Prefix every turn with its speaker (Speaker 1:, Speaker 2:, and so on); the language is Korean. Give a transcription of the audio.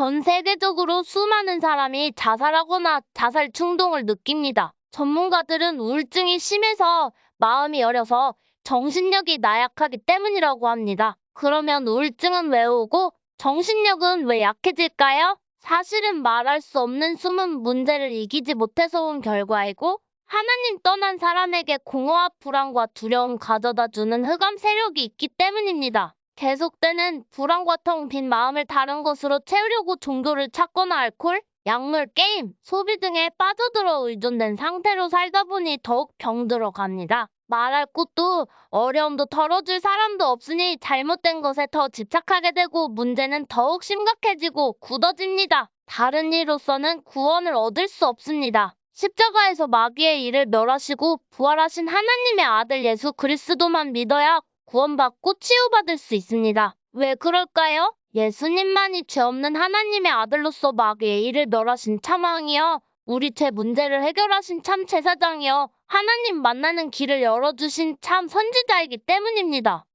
Speaker 1: 전 세계적으로 수많은 사람이 자살하거나 자살 충동을 느낍니다. 전문가들은 우울증이 심해서 마음이 여려서 정신력이 나약하기 때문이라고 합니다. 그러면 우울증은 왜 오고 정신력은 왜 약해질까요? 사실은 말할 수 없는 숨은 문제를 이기지 못해서 온 결과이고 하나님 떠난 사람에게 공허와 불안과 두려움 가져다 주는 흑암 세력이 있기 때문입니다. 계속되는 불안과 텅빈 마음을 다른 것으로 채우려고 종교를 찾거나 알코올, 약물, 게임, 소비 등에 빠져들어 의존된 상태로 살다 보니 더욱 병들어 갑니다. 말할 곳도 어려움도 덜어줄 사람도 없으니 잘못된 것에 더 집착하게 되고 문제는 더욱 심각해지고 굳어집니다. 다른 이로서는 구원을 얻을 수 없습니다. 십자가에서 마귀의 일을 멸하시고 부활하신 하나님의 아들 예수 그리스도만 믿어야 구원받고 치유받을 수 있습니다. 왜 그럴까요? 예수님만이 죄 없는 하나님의 아들로서 마귀의 일을 멸하신 참왕이여 우리 죄 문제를 해결하신 참 제사장이여 하나님 만나는 길을 열어주신 참 선지자이기 때문입니다.